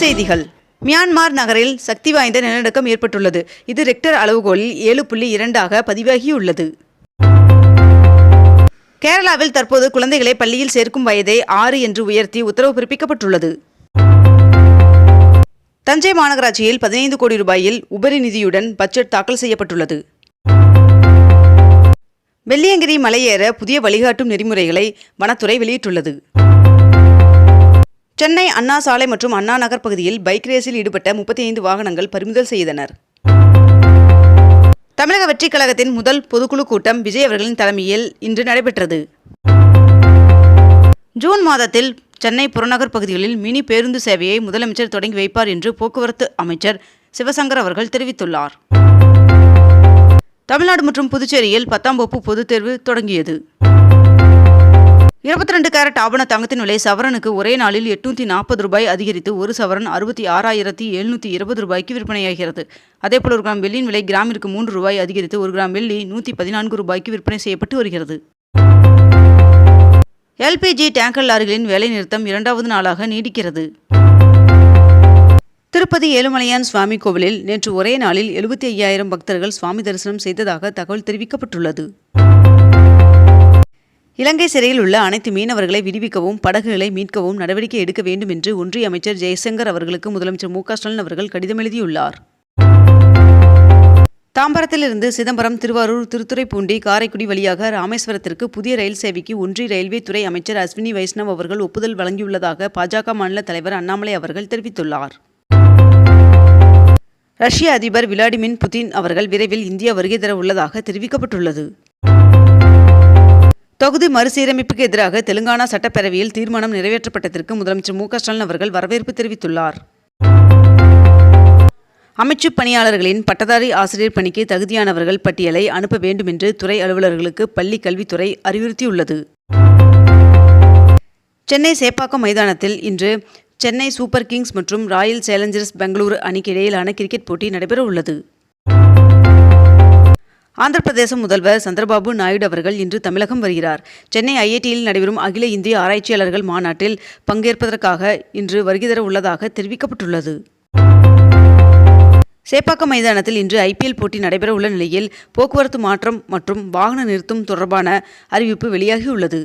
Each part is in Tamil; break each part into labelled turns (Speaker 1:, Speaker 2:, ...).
Speaker 1: செய்திகள். மியான்மார் நகரில் சக்தி வாய்ந்த நிலநடுக்கம் ஏற்பட்டுள்ளது. இது ரெக்டர் அளவுகோலில் ஏழு புள்ளி இரண்டாக பதிவாகியுள்ளது. கேரளாவில் தற்போது குழந்தைகளை பள்ளியில் சேர்க்கும் வயதை ஆறு என்று உயர்த்தி உத்தரவு பிறப்பிக்கப்பட்டுள்ளது. தஞ்சை மாநகராட்சியில் பதினைந்து கோடி ரூபாயில் உபரி நிதியுடன் பட்ஜெட் தாக்கல் செய்யப்பட்டுள்ளது. வெள்ளியங்கிரி மலையேற புதிய வழிகாட்டும் நெறிமுறைகளை வனத்துறை வெளியிட்டுள்ளது. சென்னை அண்ணா சாலை மற்றும் அண்ணா நகர் பகுதியில் பைக் ரேஸில் ஈடுபட்ட முப்பத்தி ஐந்து வாகனங்கள் பறிமுதல் செய்தனர். தமிழக வெற்றிக் கழகத்தின் முதல் பொதுக்குழு கூட்டம் விஜய் அவர்களின் தலைமையில் இன்று நடைபெற்றது. ஜூன் மாதத்தில் சென்னை புறநகர் பகுதிகளில் மினி பேருந்து சேவையை முதலமைச்சர் தொடங்கி வைப்பார் என்று போக்குவரத்து அமைச்சர் சிவசங்கர் அவர்கள் தெரிவித்துள்ளார். தமிழ்நாடு மற்றும் புதுச்சேரியில் பத்தாம் வகுப்பு பொதுத் தேர்வு தொடங்கியது. இருபத்தி ரெண்டு கேரட் ஆபண தங்கத்தின் விலை சவரனுக்கு ஒரே நாளில் எட்நூத்தி நாற்பது ரூபாய் அதிகரித்து ஒரு சவரன் அறுபத்தி ஆறாயிரத்தி எழுநூற்றி இருபது ரூபாய்க்கு விற்பனையாகிறது. அதேபோல் ஒரு கிராம் வெள்ளியின் விலை கிராமிற்கு மூன்று ரூபாய் அதிகரித்து ஒரு கிராம் வெள்ளி நூற்றி பதினான்கு ரூபாய்க்கு விற்பனை செய்யப்பட்டு வருகிறது. எல்பிஜி டேங்கர் லாரிகளின் வேலை நிறுத்தம் இரண்டாவது நாளாக நீடிக்கிறது. திருப்பதி ஏழுமலையான் சுவாமி கோவிலில் நேற்று ஒரே நாளில் எழுபத்தி ஐயாயிரம் பக்தர்கள் சுவாமி தரிசனம் செய்ததாக தகவல் தெரிவிக்கப்பட்டுள்ளது. இலங்கை சிறையில் உள்ள அனைத்து மீனவர்களை விடுவிக்கவும் படகுகளை மீட்கவும் நடவடிக்கை எடுக்க வேண்டும் என்று ஒன்றிய அமைச்சர் ஜெய்சங்கர் அவர்களுக்கு முதலமைச்சர் மு ஸ்டாலின் அவர்கள் கடிதம் எழுதியுள்ளார். தாம்பரத்திலிருந்து சிதம்பரம் திருவாரூர் திருத்துறைப்பூண்டி காரைக்குடி வழியாக ராமேஸ்வரத்திற்கு புதிய ரயில் சேவைக்கு ஒன்றிய ரயில்வே துறை அமைச்சர் அஸ்வினி வைஷ்ணவ் அவர்கள் ஒப்புதல் வழங்கியுள்ளதாக பாஜக மாநில தலைவர் அண்ணாமலை அவர்கள் தெரிவித்துள்ளார். ரஷ்ய அதிபர் விளாடிமிர் புதின் அவர்கள் விரைவில் இந்தியா வருகை தர உள்ளதாக தெரிவிக்கப்பட்டுள்ளது. தொகுதி மறுசீரமைப்புக்கு எதிராக தெலுங்கானா சட்டப்பேரவையில் தீர்மானம் நிறைவேற்றப்பட்டதற்கு முதலமைச்சர் மு ஸ்டாலின் அவர்கள் வரவேற்பு தெரிவித்துள்ளார். அமைச்சு பணியாளர்களின் பட்டதாரி ஆசிரியர் பணிக்கு தகுதியானவர்கள் பட்டியலை அனுப்ப வேண்டும் என்று துறை அலுவலர்களுக்கு பள்ளி கல்வித்துறை அறிவுறுத்தியுள்ளது. சென்னை சேப்பாக்கம் மைதானத்தில் இன்று சென்னை சூப்பர் கிங்ஸ் மற்றும் ராயல் சேலஞ்சர்ஸ் பெங்களூரு அணிக்கு இடையிலான கிரிக்கெட் போட்டி நடைபெற உள்ளது ஆந்திர பிரதேச முதல்வர் சந்திரபாபு நாயுடு அவர்கள் இன்று தமிழகம் வருகிறார். சென்னை ஐஐடியில் நடைபெறும் அகில இந்திய ஆராய்ச்சியாளர்கள் மாநாட்டில் பங்கேற்பதற்காக இன்று வருகை தர உள்ளதாக தெரிவிக்கப்பட்டுள்ளது. சேப்பாக்கம் மைதானத்தில் இன்று ஐபிஎல் போட்டி நடைபெற உள்ள நிலையில் போக்குவரத்து மாற்றம் மற்றும் வாகன நிறுத்தம் தொடர்பான அறிவிப்பு வெளியாகியுள்ளது.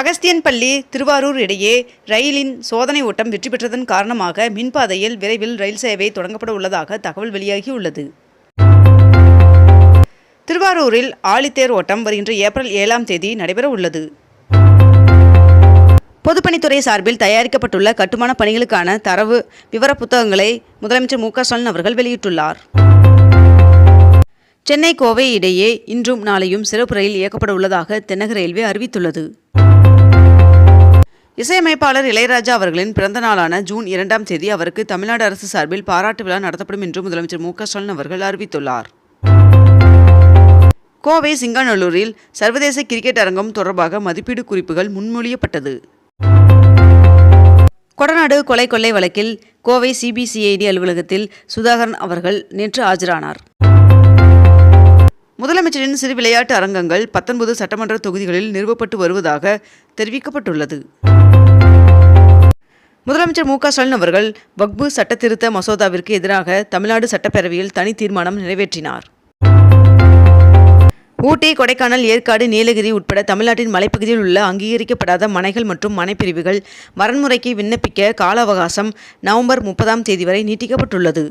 Speaker 1: அகஸ்தியன்பள்ளி திருவாரூர் இடையே ரயிலின் சோதனை ஓட்டம் வெற்றி பெற்றதன் காரணமாக மின்பாதையில் விரைவில் ரயில் சேவை தொடங்கப்பட உள்ளதாக தகவல் வெளியாகியுள்ளது. திருவாரூரில் ஆழித்தேர் ஓட்டம் வருகின்ற ஏப்ரல் ஏழாம் தேதி நடைபெற உள்ளது. பொதுப்பணித்துறை சார்பில் தயாரிக்கப்பட்டுள்ள கட்டுமான பணிகளுக்கான தரவு விவர புத்தகங்களை முதலமைச்சர் மு ஸ்டாலின் அவர்கள் வெளியிட்டுள்ளார். சென்னை கோவை இடையே இன்றும் நாளையும் சிறப்பு ரயில் இயக்கப்பட உள்ளதாக தென்னக ரயில்வே அறிவித்துள்ளது. இசையமைப்பாளர் இளையராஜா அவர்களின் பிறந்த நாளான ஜூன் இரண்டாம் தேதி அவருக்கு தமிழ்நாடு அரசு சார்பில் பாராட்டு விழா நடத்தப்படும் என்று முதலமைச்சர் மு ஸ்டாலின் அவர்கள் அறிவித்துள்ளார். கோவை சிங்காநல்லூரில் சர்வதேச கிரிக்கெட் அரங்கம் தொடர்பாக மதிப்பீடு குறிப்புகள் முன்மொழியப்பட்டது. கொடநாடு கொலை கொள்ளை வழக்கில் கோவை சிபிசிஐடி அலுவலகத்தில் சுதாகரன் அவர்கள் நேற்று ஆஜரானார். முதலமைச்சரின் சிறு விளையாட்டு அரங்கங்கள் பத்தொன்பது சட்டமன்ற தொகுதிகளில் நிறுவப்பட்டு வருவதாக தெரிவிக்கப்பட்டுள்ளது. முதலமைச்சர் மு க ஸ்டாலின் அவர்கள் வக்பு சட்டத்திருத்த மசோதாவிற்கு எதிராக தமிழ்நாடு சட்டப்பேரவையில் தனி தீர்மானம் நிறைவேற்றினார். ஊட்டி கொடைக்கானல் ஏற்காடு நீலகிரி உட்பட தமிழ்நாட்டின் மலைப்பகுதியில் உள்ள அங்கீகரிக்கப்படாத மனைகள் மற்றும் மனைப்பிரிவுகள் வரன்முறைக்கு விண்ணப்பிக்க கால அவகாசம் நவம்பர் முப்பதாம் தேதி வரை நீட்டிக்கப்பட்டுள்ளது.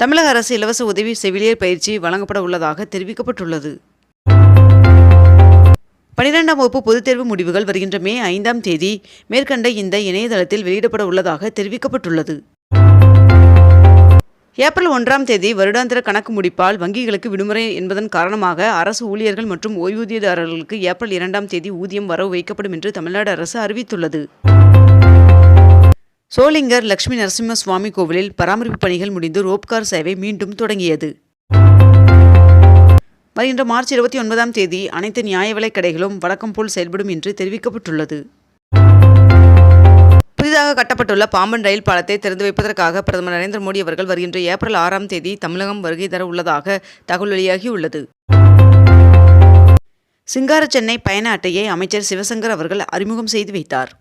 Speaker 1: தமிழக அரசு இலவச உதவி செவிலியர் பயிற்சி வழங்கப்பட உள்ளதாக தெரிவிக்கப்பட்டுள்ளது. பனிரெண்டாம் வகுப்பு பொதுத் தேர்வு முடிவுகள் வருகின்ற மே ஐந்தாம் தேதி மேற்கண்ட இந்த இணையதளத்தில் வெளியிடப்பட உள்ளதாக தெரிவிக்கப்பட்டுள்ளது. ஏப்ரல் ஒன்றாம் தேதி வருடாந்திர கணக்கு முடிப்பால் வங்கிகளுக்கு விடுமுறை என்பதன் காரணமாக அரசு ஊழியர்கள் மற்றும் ஓய்வூதியதாரர்களுக்கு ஏப்ரல் இரண்டாம் தேதி ஊதியம் வரவு வைக்கப்படும் என்று தமிழ்நாடு அரசு அறிவித்துள்ளது. சோளிங்கர் லட்சுமி நரசிம்ம சுவாமி கோவிலில் பராமரிப்பு பணிகள் முடிந்து ரோப்கார் சேவை மீண்டும் தொடங்கியது. வருகின்ற மார்ச் இருபத்தி ஒன்பதாம் தேதி அனைத்து நியாய விலைக் கடைகளும் வழக்கம் போல் செயல்படும் என்று தெரிவிக்கப்பட்டுள்ளது. புதிதாக கட்டப்பட்டுள்ள பாம்பன் ரயில் பாலத்தை திறந்து வைப்பதற்காக பிரதமர் நரேந்திர மோடி அவர்கள் வருகின்ற ஏப்ரல் ஆறாம் தேதி தமிழகம் வருகை தர உள்ளதாக தகவல் வெளியாகியுள்ளது சிங்கார சென்னை பயண அட்டையை அமைச்சர் சிவசங்கர் அவர்கள் அறிமுகம் செய்து வைத்தார்.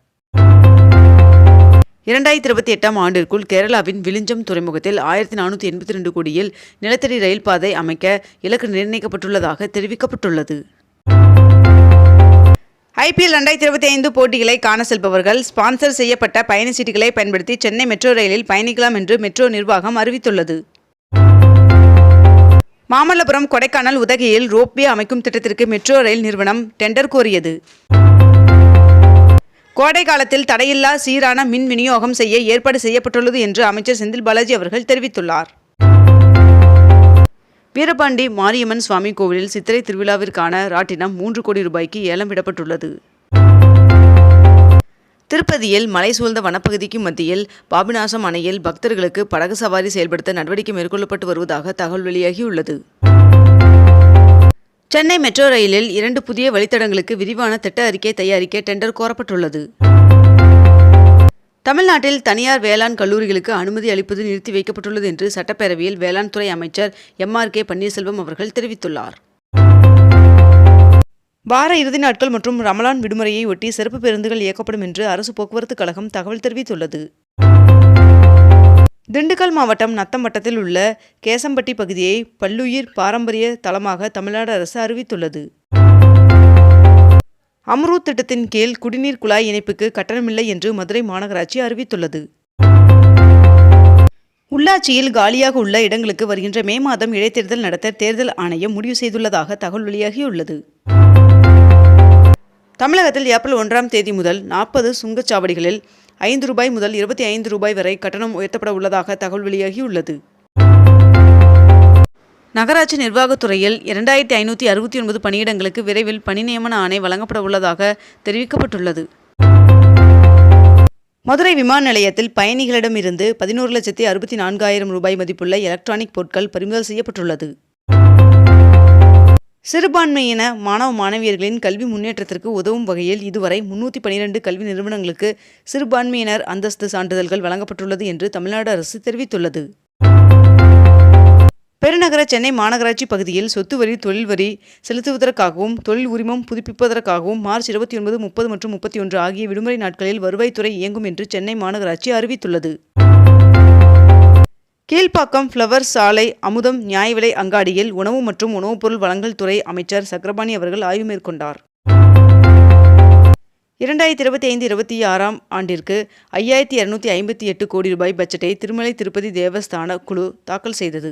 Speaker 1: இரண்டாயிரத்தி இருபத்தி எட்டாம் ஆண்டிற்குள் கேரளாவின் விளிஞ்சம் துறைமுகத்தில் ஆயிரத்தி நானூற்றி எண்பத்தி ரெண்டு கோடியில் நிலத்தடி ரயில் பாதை அமைக்க இலக்கு நிர்ணயிக்கப்பட்டுள்ளதாக தெரிவிக்கப்பட்டுள்ளது. ஐபிஎல் ரெண்டாயிரத்தி இருபத்தி ஐந்து போட்டிகளை காண செல்பவர்கள் ஸ்பான்சர் செய்யப்பட்ட பயணச்சீட்டுகளை பயன்படுத்தி சென்னை மெட்ரோ ரயிலில் பயணிக்கலாம் என்று மெட்ரோ நிர்வாகம் அறிவித்துள்ளது. மாமல்லபுரம் கொடைக்கானல் உதகையில் ரோப்வே அமைக்கும் திட்டத்திற்கு மெட்ரோ ரயில் நிறுவனம் டெண்டர் கோரியது. கோடை காலத்தில் தடையில்லா சீரான மின் விநியோகம் செய்ய ஏற்பாடு செய்யப்பட்டுள்ளது என்று அமைச்சர் செந்தில் பாலாஜி அவர்கள் தெரிவித்துள்ளார். வீரபாண்டி மாரியம்மன் சுவாமி கோவிலில் சித்திரை திருவிழாவிற்கான ராட்டினம் மூன்று கோடி ரூபாய்க்கு ஏலம் விடப்பட்டுள்ளது. திருப்பதியில் மலை சூழ்ந்த வனப்பகுதிக்கு மத்தியில் பாபிநாசம் அணையில் பக்தர்களுக்கு படகு சவாரி செயல்படுத்த நடவடிக்கை மேற்கொள்ளப்பட்டு வருவதாக தகவல் வெளியாகியுள்ளது. சென்னை மெட்ரோ ரயிலில் இரண்டு புதிய வழித்தடங்களுக்கு விரிவான திட்ட அறிக்கை தயாரிக்க டெண்டர் கோரப்பட்டுள்ளது. தமிழ்நாட்டில் தனியார் வேளாண் கல்லூரிகளுக்கு அனுமதி அளிப்பது நிறுத்தி வைக்கப்பட்டுள்ளது என்று சட்டப்பேரவையில் வேளாண் துறை அமைச்சர் எம் ஆர் கே பன்னீர்செல்வம் அவர்கள் தெரிவித்துள்ளார். வார இறுதி நாட்கள் மற்றும் ரமலான் விடுமுறையை ஒட்டி சிறப்பு பேருந்துகள் இயக்கப்படும் என்று அரசு போக்குவரத்து கழகம் தகவல் தெரிவித்துள்ளது. திண்டுக்கல் மாவட்டம் நத்தம் வட்டத்தில் உள்ள கேசம்பட்டி பகுதியை பல்லுயிர் பாரம்பரிய தளமாக தமிழ்நாடு அரசு அறிவித்துள்ளது. அம்ரூத் திட்டத்தின் கீழ் குடிநீர் குழாய் இணைப்புக்கு கட்டணமில்லை என்று மதுரை மாநகராட்சி அறிவித்துள்ளது. உள்ளாட்சியில் காலியாக உள்ள இடங்களுக்கு வருகின்ற மே மாதம் இடைத்தேர்தல் நடத்த தேர்தல் ஆணையம் முடிவு செய்துள்ளதாக தகவல் வெளியாகியுள்ளது. தமிழகத்தில் ஏப்ரல் ஒன்றாம் தேதி முதல் நாற்பது சுங்கச்சாவடிகளில் ஐந்து ரூபாய் முதல் இருபத்தி ஐந்து ரூபாய் வரை கட்டணம் உயர்த்தப்பட உள்ளதாக தகவல் வெளியாகியுள்ளது. நகராட்சி நிர்வாகத்துறையில் இரண்டாயிரத்தி ஐநூற்றி அறுபத்தி ஒன்பது பணியிடங்களுக்கு விரைவில் பணி நியமன ஆணை வழங்கப்பட உள்ளதாக தெரிவிக்கப்பட்டுள்ளது. மதுரை விமான நிலையத்தில் பயணிகளிடமிருந்து பதினோரு லட்சத்தி அறுபத்தி நான்காயிரம் ரூபாய் மதிப்புள்ள எலக்ட்ரானிக் பொருட்கள் பறிமுதல் செய்யப்பட்டுள்ளது. சிறுபான்மையின மாணவ மாணவியர்களின் கல்வி முன்னேற்றத்திற்கு உதவும் வகையில் இதுவரை முன்னூற்றி பனிரெண்டு கல்வி நிறுவனங்களுக்கு சிறுபான்மையினர் அந்தஸ்து சான்றிதழ்கள் வழங்கப்பட்டுள்ளது என்று தமிழ்நாடு அரசு தெரிவித்துள்ளது. பெருநகர சென்னை மாநகராட்சி பகுதியில் சொத்து வரி தொழில் வரி செலுத்துவதற்காகவும் தொழில் உரிமம் புதுப்பிப்பதற்காகவும் மார்ச் இருபத்தி ஒன்பது முப்பது மற்றும் முப்பத்தி ஒன்று ஆகிய விடுமுறை நாட்களில் வருவாய்த்துறை இயங்கும் என்று சென்னை மாநகராட்சி அறிவித்துள்ளது. கீழ்ப்பாக்கம் ஃப்ளவர் சாலை அமுதம் நியாய விலை அங்காடியில் உணவு மற்றும் உணவுப் பொருள் வழங்கல் துறை அமைச்சர் சக்கரபாணி அவர்கள் ஆய்வு மேற்கொண்டார். இரண்டாயிரத்தி இருபத்தி ஐந்து இருபத்தி ஆறாம் ஆண்டிற்கு ஐயாயிரத்தி இரநூத்தி ஐம்பத்தி எட்டு கோடி ரூபாய் பட்ஜெட்டை திருமலை திருப்பதி தேவஸ்தான குழு தாக்கல் செய்தது.